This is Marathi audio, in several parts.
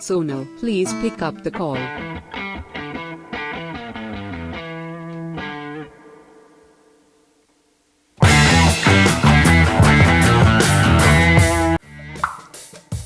Sonal, please pick up the call.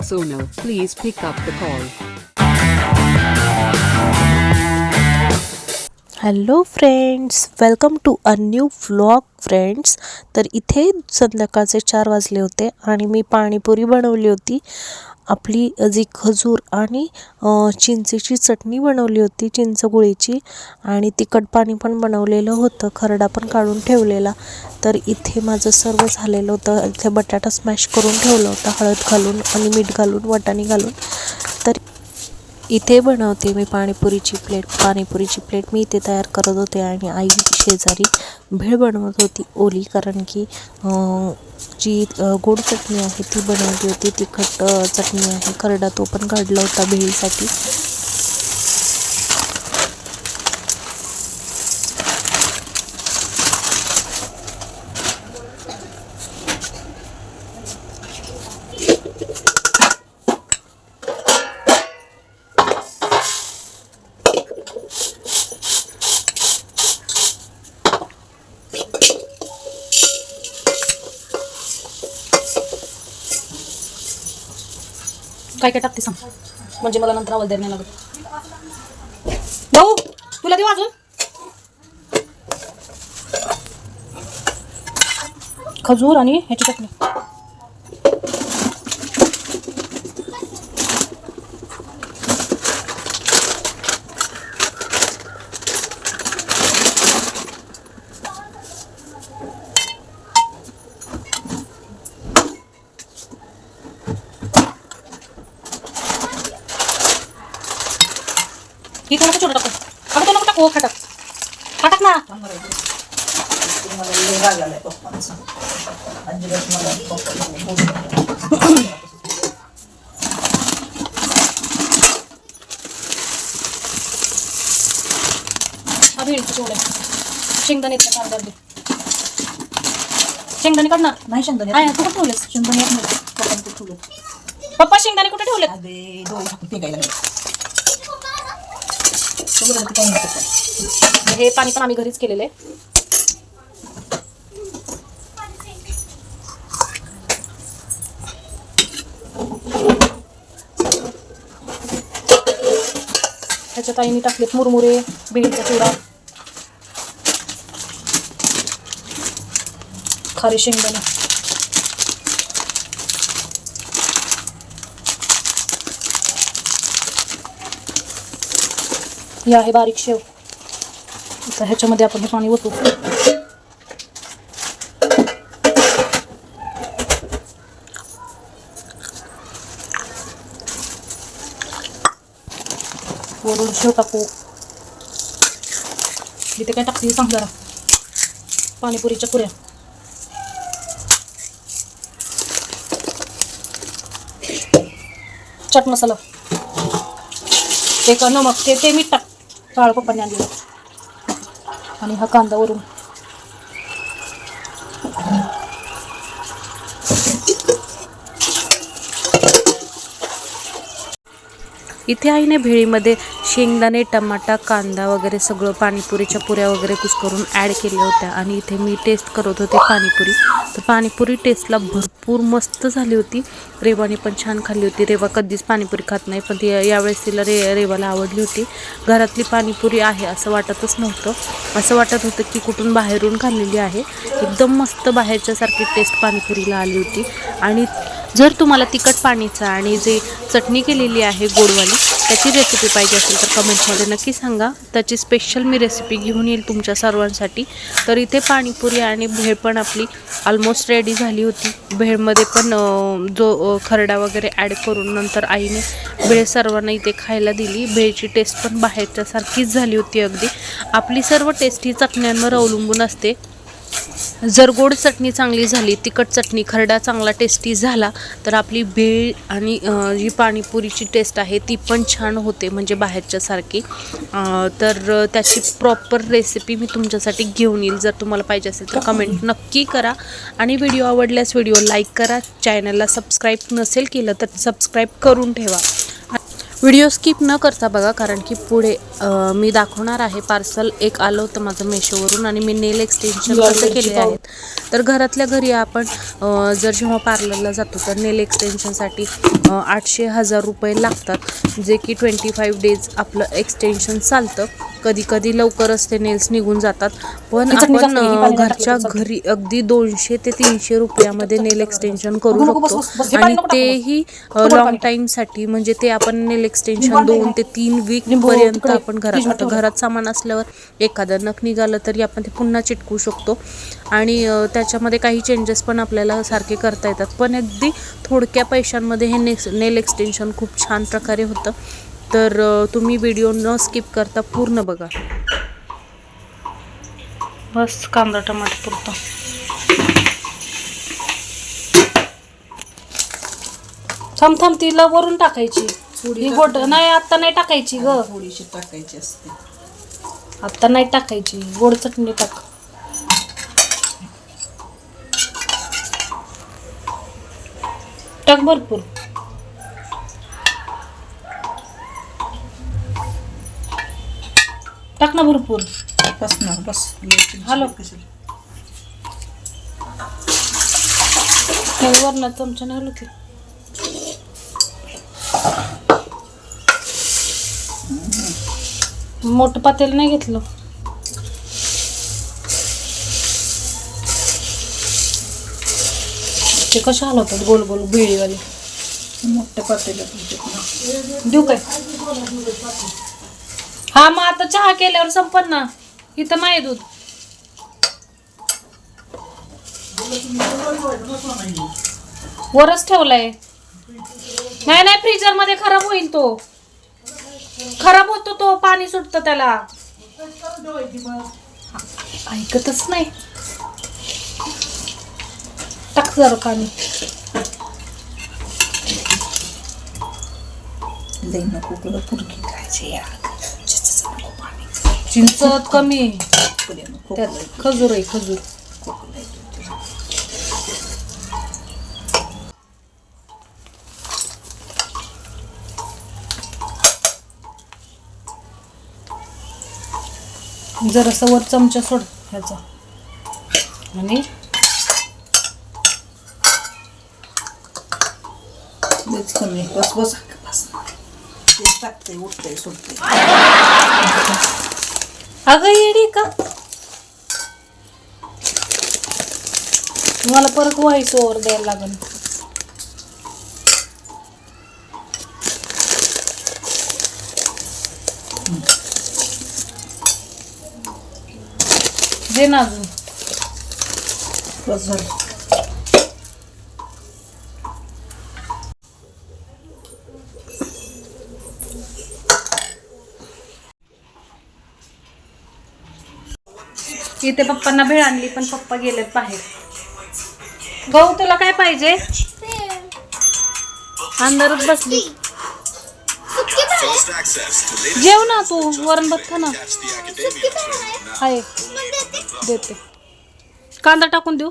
Sonal, please pick up the call. Hello friends welcome to a new vlog friends तर इथे संध्याकाळचे चार वाजले होते आणि मी पाणीपुरी बनवली होती आपली जी खजूर आणि चिंचेची चटणी बनवली होती चिंचगुळीची आणि तिखट पाणी पण बनवलेलं होतं खरडा पण काढून ठेवलेला. तर इथे माझं सर्व झालेलं होतं. इथे बटाटा स्मॅश करून ठेवलं होतं हळद घालून आणि मीठ घालून वाटाणे घालून. तर इथे बनवते मी पाणीपुरीची प्लेट. पाणीपुरीची प्लेट मी इथे तयार करत होते आणि आई शेजारी भेळ बनवत होती ओली कारण की जी गोड चटणी आहे ती बनवली होती. तिखट चटणी आहे. करडा तो पण काढला होता भेळीसाठी. काय काय टाकते सांग. म्हणजे मला नंतर आवाज द्यायला नाही लागत. भाऊ तुला देऊ अजून? खजूर आणि ह्याची चटणी. त्याला छोटं टाकू अगं तो नको टाकू? खाटाक खाटाक ना. अभि चिवडे शेंगदाणे शेंगदाणे काढ ना नाही शेंगदाणे आहे तू कुठे ठेवलेस? शेंगदाणे ठेवलं पप्पा शेंगदाणे कुठे अरे डोळे झाकून हे पाणी पण आम्ही घरीच केलेलं आहे. ह्याच्यात आईने टाकलेत मुरमुरे बिडीचा चिवडा खारी शेंगदाणा. हे आहे बारीक शेव. आता ह्याच्यामध्ये आपण हे पाणी ओतू. वरून शेव टाकू. इथे काय टाकते सांग जरा. पाणीपुरीच्या पुऱ्या. चट मसाला. ते का नमक ते ते मीठ काळ पप्पाने आणलेलं. आणि हा कांदा वरून. इथे आईने भेळीमध्ये शेंगदाणे टमाटा कांदा वगैरे सगळं पाणीपुरीच्या पुऱ्या वगैरे कुस्करून ॲड केल्या होत्या. आणि इथे मी टेस्ट करत होते पाणीपुरी. तर पाणीपुरी टेस्टला भरपूर मस्त झाली होती. रेवाने पण छान खाल्ली होती. रेवा कधीच पाणीपुरी खात नाही पण ती यावेळेस तिला रे रेवाला आवडली होती. घरातली पाणीपुरी आहे असं वाटतच नव्हतं. असं वाटत होतं की कुठून बाहेरून खाल्लेली आहे. एकदम मस्त बाहेरच्यासारखी टेस्ट पाणीपुरीला आली होती. आणि जर तुम्हाला तिखट पाणीचा आणि जे चटणी केलेली आहे गोडवाली त्याची रेसिपी पाहिजे असेल तर कमेंट्समध्ये नक्की सांगा. त्याची स्पेशल मी रेसिपी घेऊन येईल तुमच्या सर्वांसाठी. तर इथे पाणीपुरी आणि भेळ पण आपली ऑलमोस्ट रेडी झाली होती. भेळमध्ये पण जो खरडा वगैरे ॲड करून नंतर आईने भेळ सर्वांना इथे खायला दिली. भेळची टेस्ट पण बाहेरच्यासारखीच झाली होती अगदी. आपली सर्व टेस्ट ही चटण्यांवर अवलंबून असते. जर गोड चटणी चांगली झाली तिखट चटणी खरडा चांगला टेस्टी झाला तर आपली भेळ आणि जी पाणीपुरीची टेस्ट आहे ती पण छान होते म्हणजे बाहेरच्यासारखी तर त्याची प्रॉपर रेसिपी मी तुमच्यासाठी घेऊन येईल. जर तुम्हाला पाहिजे असेल तर कमेंट नक्की करा. आणि व्हिडिओ आवडल्यास व्हिडिओ लाईक करा. चॅनलला सबस्क्राईब नसेल केलं तर सबस्क्राईब करून ठेवा. व्हिडिओ स्किप न करता बघा कारण की पुढे मी दाखवणार आहे पार्सल एक आलं होतं माझं मेशोवरून आणि मी नेल एक्सटेन्शन कसं केले आहेत. तर घरातल्या घरी आपण जर जेव्हा पार्लरला जातो तर नेल एक्सटेन्शनसाठी आठशे हजार रुपये लागतात. जे की ट्वेंटी फाईव्ह डेज आपलं एक्सटेन्शन चालतं. कधी कधी लवकरच ते नेल्स निघून जातात. पण आपण घरच्या. घरी अगदी दोनशे ते तीनशे रुपयामध्ये नेल एक्सटेन्शन करू शकतो. आणि. तेही लॉंग. टाईमसाठी म्हणजे ते आपण नेल एक्सटेन्शन दोन ते तीन वीक लिंबू पर्यंत तिकडे आपण घरात. घरात सामान असल्यावर एखादं नख निघालं तरी आपण ते पुन्हा चिटकू शकतो. आणि त्याच्यामध्ये काही चेंजेस पण आपल्याला सारखे करता येतात. पण अगदी थोडक्या पैशांमध्ये हे नेक्स नेल एक्सटेन्शन खूप छान प्रकारे होतं. तर तुम्ही व्हिडिओ न स्किप करता पूर्ण बघा. बस कांदा टमाटर पुरतं. थांब थांब तिला वरून टाकायची. ही गोट नाही आत्ता नाही टाकायची ग. थोडीशी टाकायची असते. आत्ता नाही टाकायची. गोड चटणी टाक. टाक भरपूर. टाक ना भरपूर. बस ना बस. हॅलो. नाही वरणात चमचा नाही मोठं पातेल नाही घेतलं. ते कशा हलवतात गोल गोल बिळीवाले. मोठ्या पातेल्या देऊ काय? हा मग आता चहा केल्यावर संपन ना. इथं नाही दूध. वरच ठेवलाय. नाही नाही फ्रीजरमध्ये खराब होईल तो. खराब होतो तो पाणी सुटतं त्याला. ऐकतच नाही. टाक जरा पाणी. लई नको गं, पुरगी खायची या चिंचेचं नको पाणी. चिंच कमी. पुढे नको त्यात खजूर. आहे खजूर जरासा वर चमचा सोड ह्याचा. आणि लईच कमी. बस बस. बस तेच टाकते उठते सोडते. अगं येडी का? मला परत व्हॉइस ओवर द्यायला लागेल. ना अजून. बस झालं. इथे पप्पांना भेळ आणली पण पप्पा गेलेत बाहेर. गहू तुला काय पाहिजे? अंधारात बसली. जेव ना तू वरण बघ ना आहे? देते. कांदा टाकून देऊ?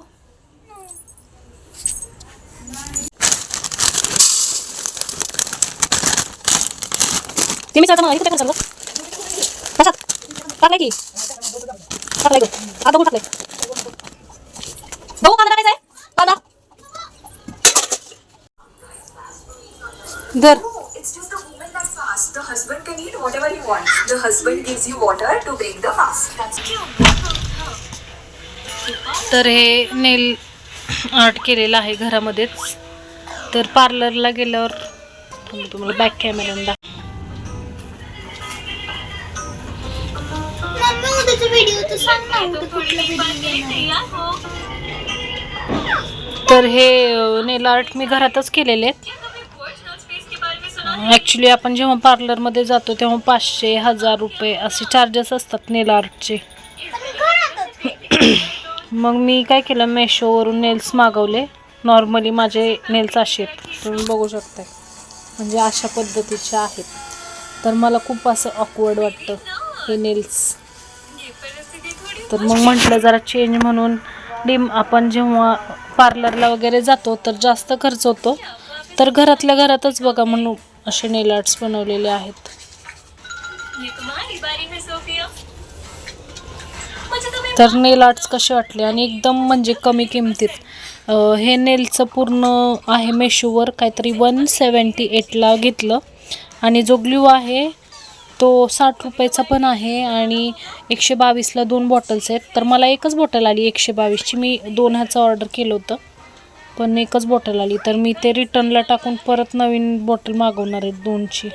ते मी मग इथे काय सर्व कशात टाकलाय की? टाकलाय गं. आता कुठं टाकलाय. गहू कांदा टाकायचा आहे. कांदा. धर. The husband gives you water to break the fast. That's तर हे नेल आर्ट केलेलं आहे घरामध्येच. तर पार्लरला गेल्यावर तुम्हाला बॅक कॅमेऱ्यानं दाख तर हे नेल आर्ट मी घरातच केलेले आहेत. ॲक्च्युली आपण जेव्हा पार्लरमध्ये जातो तेव्हा पाचशे हजार रुपये असे चार्जेस असतात नेल आर्टचे मग मी काय केलं मेशोवरून नेल्स मागवले. नॉर्मली माझे नेल्स असे आहेत. तुम्ही बघू शकताय. म्हणजे अशा पद्धतीचे आहेत. तर मला खूप असं ऑकवर्ड वाटतं हे नेल्स तर मग म्हटलं जरा चेंज म्हणून डिम आपण जेव्हा पार्लरला वगैरे जातो तर जास्त खर्च होतो. तर घरातल्या घरातच बघा म्हणून असे नेल आर्ट्स बनवलेले आहेत. तर नेल आर्ट्स कसे वाटले आणि एकदम म्हणजे कमी किमतीत हे नेलचं पूर्ण आहे मेशोवर काहीतरी वन सेवन्टी एटला घेतलं. आणि जो ग्ल्यू आहे तो साठ रुपयाचा पण आहे आणि एकशे बावीसला दोन बॉटल्स आहेत. तर मला एकच बॉटल आली एकशे बावीसची. मी दोन ह्याचं ऑर्डर केलं होतं. पण एकच बॉटल आली. तर मी ते रिटर्नला टाकून परत नवीन बॉटल मागवणार आहे दोनची.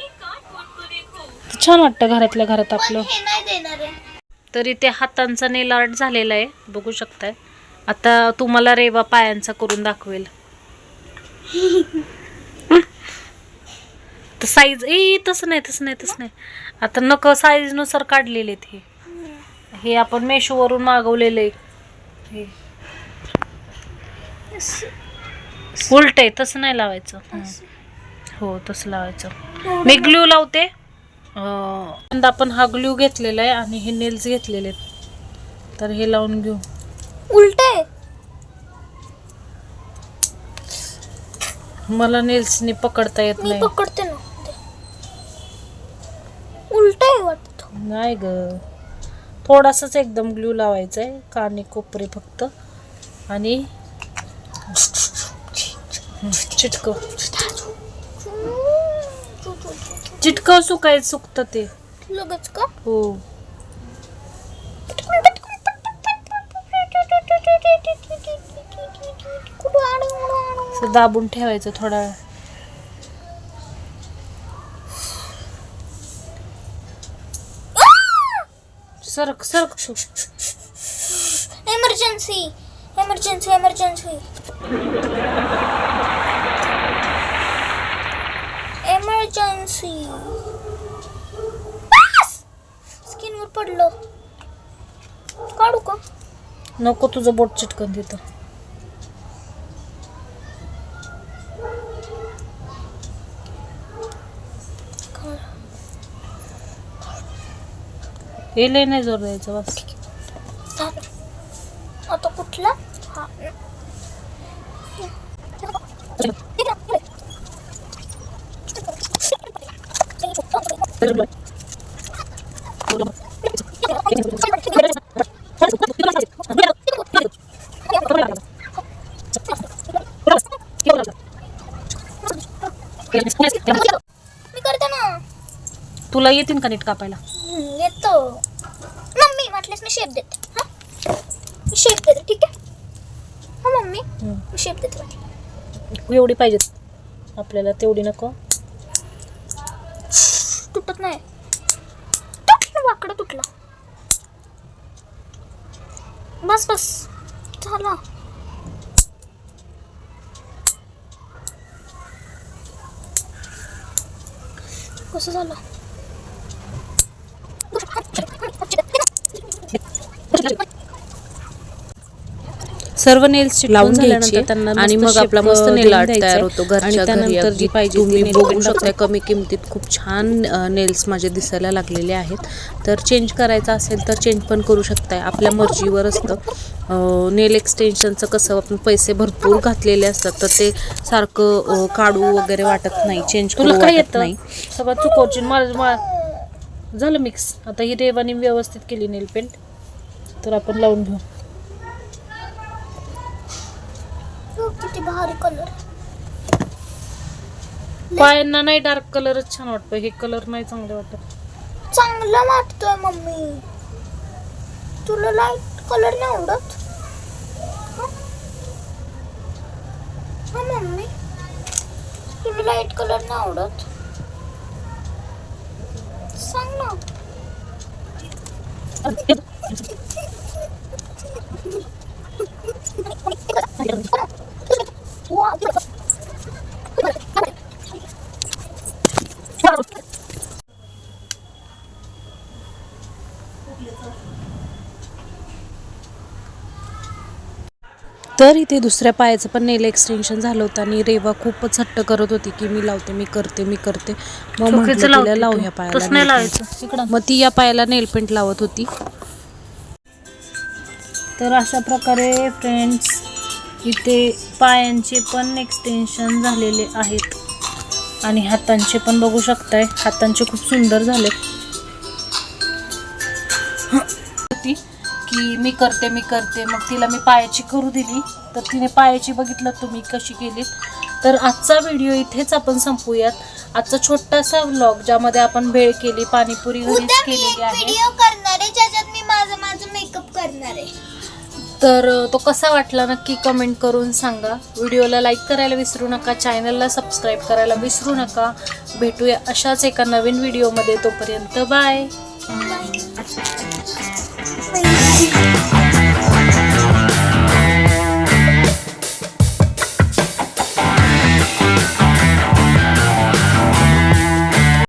छान वाटतं घरातल्या घरात आपलं. तर इथे हातांचा नेल आर्ट झालेला आहे. बघू शकताय. आता तुम्हाला रेवा पायांचा करून दाखवेल. तर साईज ए तसं नाही तसं नाही तसं नाही. आता नक साईजनुसार काढलेले हे हे आपण मेशोवरून मागवलेले आहे. हे. उलट आहे तसं नाही लावायचं. हं. तसं लावायचं. मी ग्ल्यू लावते. आपण हा ग्ल्यू घेतलेला आहे आणि हे नेल्स घेतलेले आहेत. तर हे लावून घेऊ. उलट आहे. मला नेल्सनी पकडता येत नाही. पकडते ना. उलट आहे वाटतं. नाही ग. थोडासाच एकदम ग्ल्यू लावायचा आहे. काने कोपरे फक्त. आणि चिटकव. चिटकव सुकाय सुकतं ते. लगेच का? हो. दाबून ठेवायचं थोडा वेळ. सरक सरक. तू एमर्जन्सी एमर्जन्सी एमर्जन्सी स्किनवर पडलं. काढू का? नको तुझं बोट चिटकन तिथं हे नाही जोर द्यायचं बस. आता कुठला हा मी करते ना तुला येतील का नीट कापायला? हम्म, येतो. मम्मी वाटल्यास मी शेप देते. हा? मी शेप देते ठीक आहे? हा मम्मी शेप देते. एवढी पाहिजेत. आपल्याला तेवढी नको. तुटत नाही. वाकडं तुटलं. बस बस. झाला कसं झालं? सर्व नेल्स लावून घ्यायची आणि मग आपला मस्त नेल आर्ट. तयार होतो घरच्या घरी पाहिजे तुम्ही बघू शकता कमी किमतीत खूप छान नेल्स माझे दिसायला लागलेले आहेत. तर चेंज करायचं असेल तर चेंज पण करू शकताय. आपल्या मर्जीवर असतं. नेल एक्सटेन्शनचं कसं आपण पैसे भरपूर घातलेले असतात तर ते सारखं काढू वगैरे वाटत नाही. चेंज तुला करू काय येतं? नाही. सगळं चुकवची मला मला झालं मिक्स आता ही रेवानी व्यवस्थित केली नेल पेंट तर आपण लावून घेऊ हो, किती भारी कलर पायांना नाही डार्क कलरच छान वाटतो. हे कलर नाही चांगले वाटत. चांगला वाटतोय मम्मी. तुला लाइट कलर नाही आवडत? मम्मी. तुला लाइट कलर नाही आवडत? सांग ना. तर इथे दुसऱ्या पायाचं पण नेल एक्सटेन्शन झालं होतं आणि रेवा खूपच हट्ट करत होती की मी लावते मी करते मी करते. मग म्हटलं तिला लावू. ह्या पायाला मग ती या पायाला नेल पेंट लावत होती. तर अशा प्रकारे फ्रेंड्स इथे पायांचे पण एक्सटेन्शन झालेले आहेत. आणि हातांचे पण बघू शकताय. हातांचे खूप सुंदर झाले की मी करते मी करते. मग तिला मी पायाची करू दिली. तर तिने पायाची बघितलं तुम्ही कशी केली तर आजचा व्हिडिओ इथेच आपण संपूयात. आजचा छोटासा व्लॉग ज्यामध्ये आपण भेळ केली पाणीपुरी घरीच केलेली आहे. व्हिडिओ करणार आहे ज्याच्यात मी माझं माझं मेकअप करणार आहे. तर तो कसा वाटला नक्की कमेंट करून सांगा. व्हिडिओला लाईक करायला विसरू नका चॅनलला सबस्क्राईब करायला विसरू नका. भेटूया अशाच एका नवीन व्हिडिओमध्ये तोपर्यंत बाय.